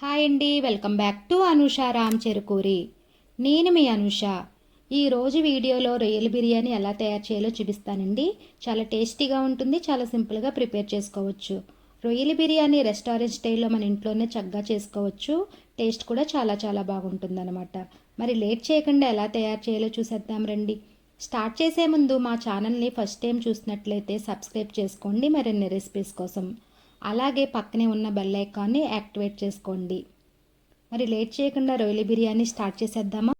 Hi అండి welcome back to Anusha Ram Cherukuri. నేను మీ అనుష. ఈరోజు వీడియోలో రొయ్యల బిర్యానీ ఎలా తయారు చేయాలో చూపిస్తానండి. చాలా టేస్టీగా ఉంటుంది చాలా సింపుల్గా ప్రిపేర్ చేసుకోవచ్చు. రొయ్యల బిర్యానీ రెస్టారెంట్ స్టైల్లో మన ఇంట్లోనే చక్కగా చేసుకోవచ్చు. టేస్ట్ కూడా చాలా చాలా బాగుంటుంది అనమాట మరి లేట్ చేయకుండా ఎలా తయారు చేయాలో చూసేద్దాం రండి. స్టార్ట్ చేసే ముందు మా ఛానల్ని ఫస్ట్ టైం చూసినట్లయితే సబ్స్క్రైబ్ చేసుకోండి మరిన్ని రెసిపీస్ కోసం. అలాగే పక్కనే ఉన్న బెల్ ఐకాన్ని యాక్టివేట్ చేసుకోండి. మరి లేట్ చేయకుండా రొయ్యల బిర్యానీ స్టార్ట్ చేసేద్దామా?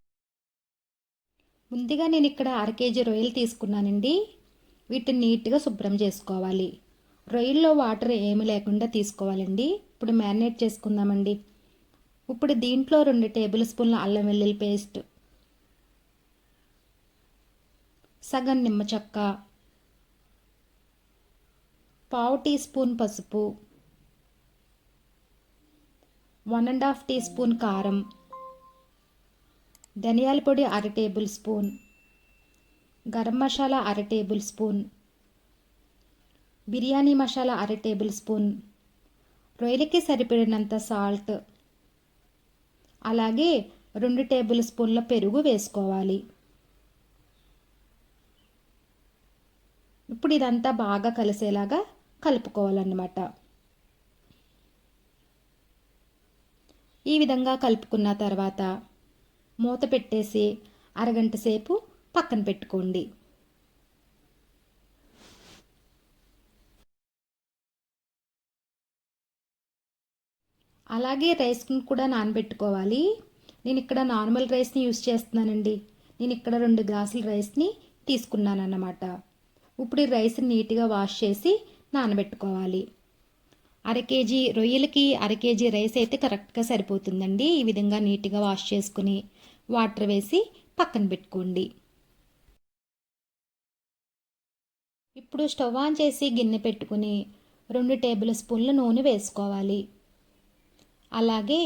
ముందుగా నేను ఇక్కడ అర కేజీ రొయ్యలు తీసుకున్నానండి. వీటిని నీట్గా శుభ్రం చేసుకోవాలి. రొయ్యల్లో వాటర్ ఏమి లేకుండా తీసుకోవాలండి. ఇప్పుడు మ్యారినేట్ చేసుకుందామండి. ఇప్పుడు దీంట్లో రెండు టేబుల్ స్పూన్ల అల్లం వెల్లుల్లి పేస్ట్ సగం నిమ్మచక్క పావు టీ స్పూన్ పసుపు one and half teaspoon కారం ధనియాల పొడి అర టేబుల్ స్పూన్ గరం మసాలా అర టేబుల్ స్పూన్ బిర్యానీ మసాలా అర టేబుల్ స్పూన్ రొయ్యలకి సరిపడినంత సాల్ట్ అలాగే రెండు టేబుల్ స్పూన్ల పెరుగు వేసుకోవాలి. ఇప్పుడు ఇదంతా బాగా కలిసేలాగా కలుపుకోవాలన్నమాట. ఈ విధంగా కలుపుకున్న తర్వాత మూత పెట్టేసి అరగంట సేపు పక్కన పెట్టుకోండి. అలాగే రైస్ని కూడా నానబెట్టుకోవాలి. నేను ఇక్కడ నార్మల్ రైస్ని యూస్ చేస్తున్నానండి. నేను ఇక్కడ రెండు గ్లాసుల రైస్ని తీసుకున్నాను అన్నమాట ఇప్పుడు ఈ రైస్ని నీట్గా వాష్ చేసి నానబెట్టుకోవాలి. అర కేజీ రొయ్యలకి అర కేజీ రైస్ అయితే కరెక్ట్గా సరిపోతుందండి. ఈ విధంగా నీట్గా వాష్ చేసుకుని వాటర్ వేసి పక్కన పెట్టుకోండి. ఇప్పుడు స్టవ్ ఆన్ చేసి గిన్నె పెట్టుకుని రెండు టేబుల్ స్పూన్ల నూనె వేసుకోవాలి. అలాగే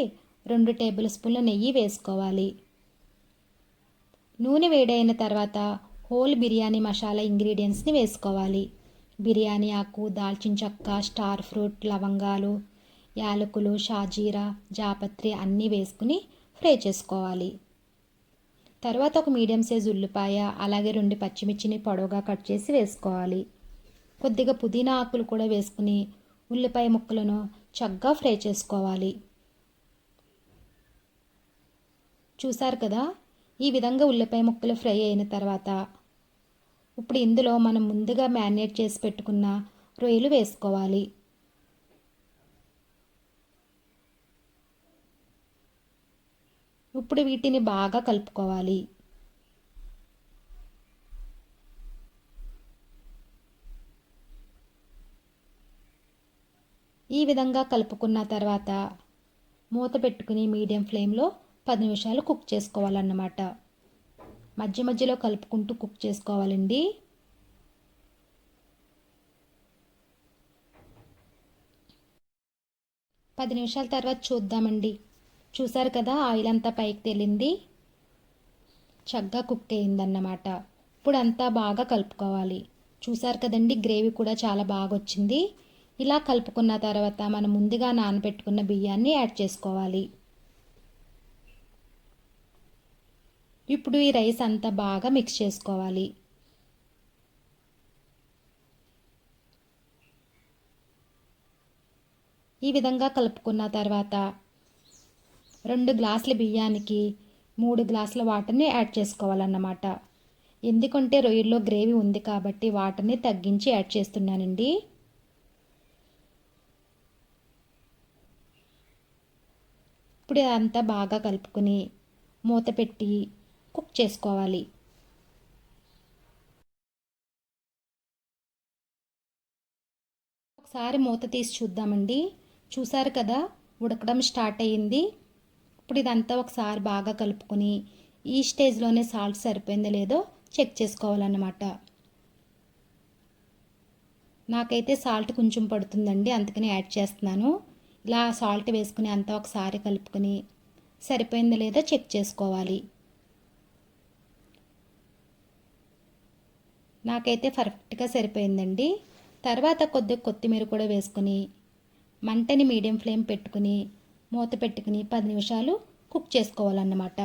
రెండు టేబుల్ స్పూన్ల నెయ్యి వేసుకోవాలి. నూనె వేడైన తర్వాత హోల్ బిర్యానీ మసాలా ఇంగ్రీడియంట్స్ని వేసుకోవాలి. బిర్యానీ ఆకు దాల్చిన చెక్క స్టార్ ఫ్రూట్ లవంగాలు యాలకులు షాజీరా జాపత్రి అన్నీ వేసుకుని ఫ్రై చేసుకోవాలి. తర్వాత ఒక మీడియం సైజ్ ఉల్లిపాయ అలాగే రెండు పచ్చిమిర్చిని పొడవుగా కట్ చేసి వేసుకోవాలి. కొద్దిగా పుదీనా ఆకులు కూడా వేసుకుని ఉల్లిపాయ ముక్కలను చక్కగా ఫ్రై చేసుకోవాలి. చూసారు కదా? ఈ విధంగా ఉల్లిపాయ ముక్కలు ఫ్రై అయిన తర్వాత ఇప్పుడు ఇందులో మనం ముందుగా మ్యారినేట్ చేసి పెట్టుకున్న రొయ్యలు వేసుకోవాలి. ఇప్పుడు వీటిని బాగా కలుపుకోవాలి. ఈ విధంగా కలుపుకున్న తర్వాత మూత పెట్టుకుని మీడియం ఫ్లేమ్లో పది నిమిషాలు కుక్ చేసుకోవాలన్నమాట. మధ్య మధ్యలో కలుపుకుంటూ కుక్ చేసుకోవాలండి. పది నిమిషాల తర్వాత చూద్దామండి. చూసారు కదా ఆయిల్ అంతా పైకి తేలింది. చక్కగా కుక్ అయిందన్నమాట. ఇప్పుడు అంతా బాగా కలుపుకోవాలి. చూసారు కదండి గ్రేవీ కూడా చాలా బాగా వచ్చింది. ఇలా కలుపుకున్న తర్వాత మనం ముందుగా నానబెట్టుకున్న బియ్యాన్ని యాడ్ చేసుకోవాలి. ఇప్పుడు ఈ రైస్ అంతా బాగా మిక్స్ చేసుకోవాలి. ఈ విధంగా కలుపుకున్న తర్వాత రెండు గ్లాసుల బియ్యానికి మూడు గ్లాసుల వాటర్ని యాడ్ చేసుకోవాలన్నమాట. ఎందుకంటే రొయ్యల్లో గ్రేవీ ఉంది కాబట్టి వాటర్ని తగ్గించి యాడ్ చేస్తున్నానండి. ఇప్పుడు అంతా బాగా కలుపుకొని మూత పెట్టి చేసుకోవాలి. ఒకసారి మూత తీసి చూద్దామండి. చూసారు కదా ఉడకడం స్టార్ట్ అయ్యింది. ఇప్పుడు ఇదంతా ఒకసారి బాగా కలుపుకొని ఈ స్టేజ్లోనే సాల్ట్ సరిపోయిందో లేదో చెక్ చేసుకోవాలన్నమాట. నాకైతే సాల్ట్ కొంచెం పడుతుందండి అందుకని యాడ్ చేస్తున్నాను. ఇలా సాల్ట్ వేసుకుని అంతా ఒకసారి కలుపుకొని సరిపోయిందో లేదో చెక్ చేసుకోవాలి. నాకైతే పర్ఫెక్ట్గా సరిపోయిందండి. తర్వాత కొద్దిగా కొత్తిమీర కూడా వేసుకుని మంటని మీడియం ఫ్లేమ్ పెట్టుకుని మూత పెట్టుకుని పది నిమిషాలు కుక్ చేసుకోవాలన్నమాట.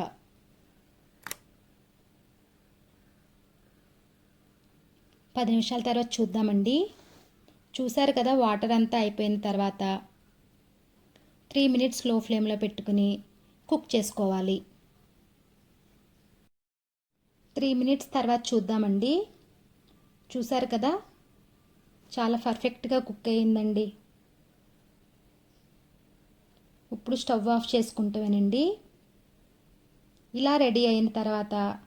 పది నిమిషాల తర్వాత చూద్దామండి. చూశారు కదా వాటర్ అంతా అయిపోయిన తర్వాత త్రీ మినిట్స్లో ఫ్లేమ్లో పెట్టుకుని కుక్ చేసుకోవాలి. త్రీ మినిట్స్ తర్వాత చూద్దామండి. చూసారు కదా? చాలా పర్ఫెక్ట్గా కుక్ అయ్యిందండి. ఇప్పుడు స్టవ్ ఆఫ్ చేసుకుంటామేనండి ఇలా రెడీ అయిన తర్వాత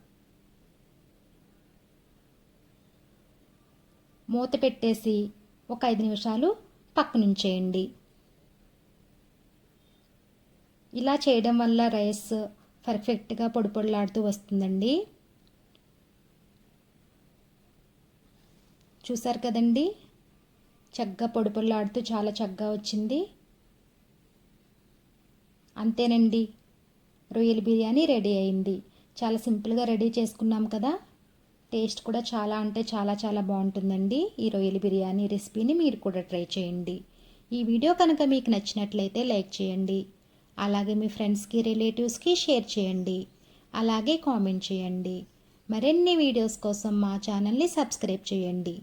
మూత పెట్టేసి ఒక ఐదు నిమిషాలు పక్కనుంచేయండి. ఇలా చేయడం వల్ల రైస్ పర్ఫెక్ట్గా పొడి పొడిలాడుతూ వస్తుందండి. చూసారు కదండి? చక్కగా పొడిపొల్లాడుతూ చాలా చక్కగా వచ్చింది. అంతేనండి. రొయ్యల బిర్యానీ రెడీ అయింది. చాలా సింపుల్గా రెడీ చేసుకున్నాం కదా? టేస్ట్ కూడా చాలా అంటే చాలా చాలా బాగుంటుందండి. ఈ రొయ్యల బిర్యానీ రెసిపీని మీరు కూడా ట్రై చేయండి. ఈ వీడియో కనుక మీకు నచ్చినట్లయితే లైక్ చేయండి. అలాగే మీ ఫ్రెండ్స్కి రిలేటివ్స్కి షేర్ చేయండి. అలాగే కామెంట్ చేయండి. మరిన్ని వీడియోస్ కోసం మా ఛానల్ని సబ్స్క్రైబ్ చేయండి.